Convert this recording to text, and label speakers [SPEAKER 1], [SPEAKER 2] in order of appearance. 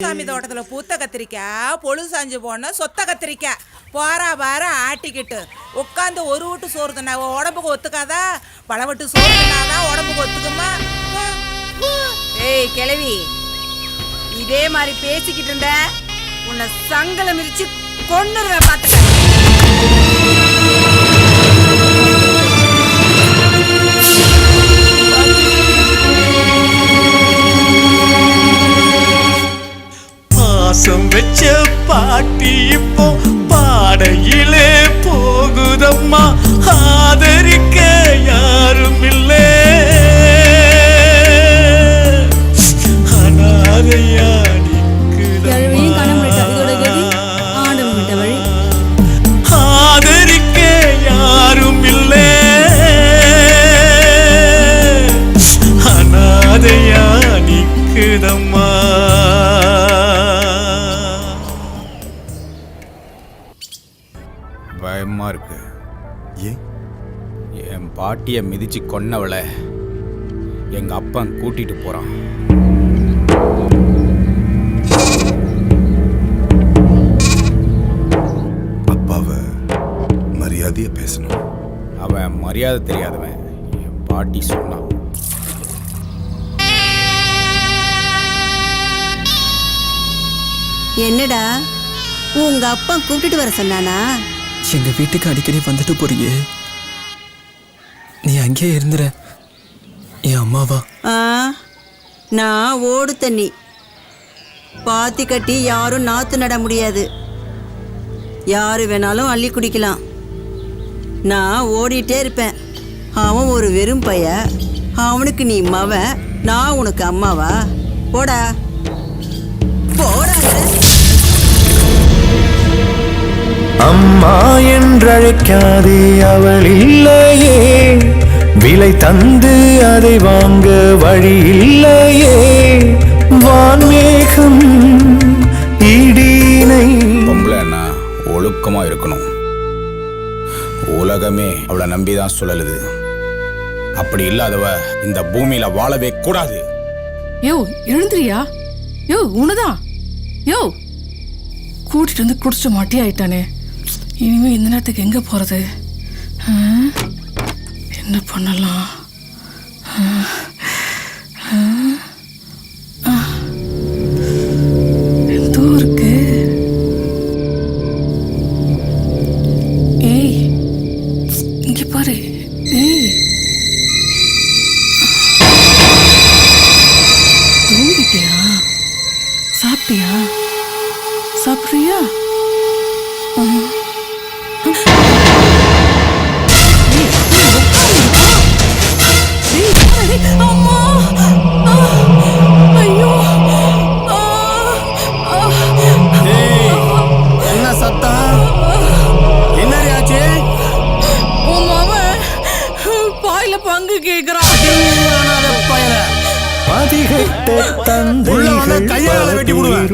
[SPEAKER 1] சாமி தோட்டத்துல பூத்த கத்திரிக்காய் பொழுது சாஞ்சு போன சொத்த கத்திரிக்காய் போறா வார ஆட்டிக்கிட்டு. உட்காந்து ஒரு வீட்டு சோறு தின்னா உடம்புக்கு ஒத்துக்காதா? பல வீட்டு சோறு தின்னாதான் உடம்புக்கு ஒத்துக்குமா?
[SPEAKER 2] ஏய் கிழவி இதே மாதிரி பேசிக்கிட்டு இருந்த உன்னை சங்கல மிதிச்சு கொன்னுருவேன் பாத்துக்க
[SPEAKER 3] பாட்டி இப்போ பாடையிலே
[SPEAKER 4] ஏன்?
[SPEAKER 5] என் பாட்டியை மிதிச்சு கொன்னவளை எங்க அப்பன் கூட்டிட்டு போறான்.
[SPEAKER 4] அப்பாவை மரியாதையா பேசணும்.
[SPEAKER 5] அவன் மரியாதை தெரியாதவன் என் பாட்டி சொன்னான்.
[SPEAKER 6] என்னடா உங்க அப்பா கூப்பிட்டுட்டு வர சொன்னானா?
[SPEAKER 7] எங்க வீட்டுக்கு அடிக்கடி வந்துட்டு போறியே. நீ அங்கேயே இருந்துற என் அம்மாவா
[SPEAKER 6] ஆ நான் ஓடு தண்ணி. பாத்தி கட்டி யாரும் நாத்து நட முடியாது. யாரு வேணாலும் அள்ளி குடிக்கலாம். நான் ஓடிட்டே இருப்பேன். அவன் ஒரு வெறும் பைய அவனுக்கு நீ மவன். நான் உனக்கு அம்மாவா? போடா.
[SPEAKER 3] அம்மா என்றழைக்காதே அவள் இல்லையே. விலை தந்து அதை வாங்க வழி இல்லையே. வான்மேகம் இடினை
[SPEAKER 5] பொம்பளைன்னா ஒழுக்கமா இருக்கணும். உலகமே அவளை நம்பிதான் சுழலுது. அப்படி இல்லாதவ இந்த பூமியில வாழவே கூடாது.
[SPEAKER 8] யோ எழுந்துறியா யோ உனதான் யோ கூட்டிட்டு வந்து குடிச்ச மாட்டி ஆயிட்டானே இனிமே இந்த நேரத்துக்கு எங்கே போகிறது ஆ? என்ன பண்ணலாம்? ஆ? ஆ? ஆ. எதோ இருக்கு. ஏய் இங்கே பாரு. ஏய். தூங்கிட்டியா? சாப்பிட்டியா? சாப்பிட்றியா? பங்கு கேக்குறான்
[SPEAKER 3] பதிகட்ட தந்தைகள்
[SPEAKER 4] கையால வெட்டி விடுவேன்.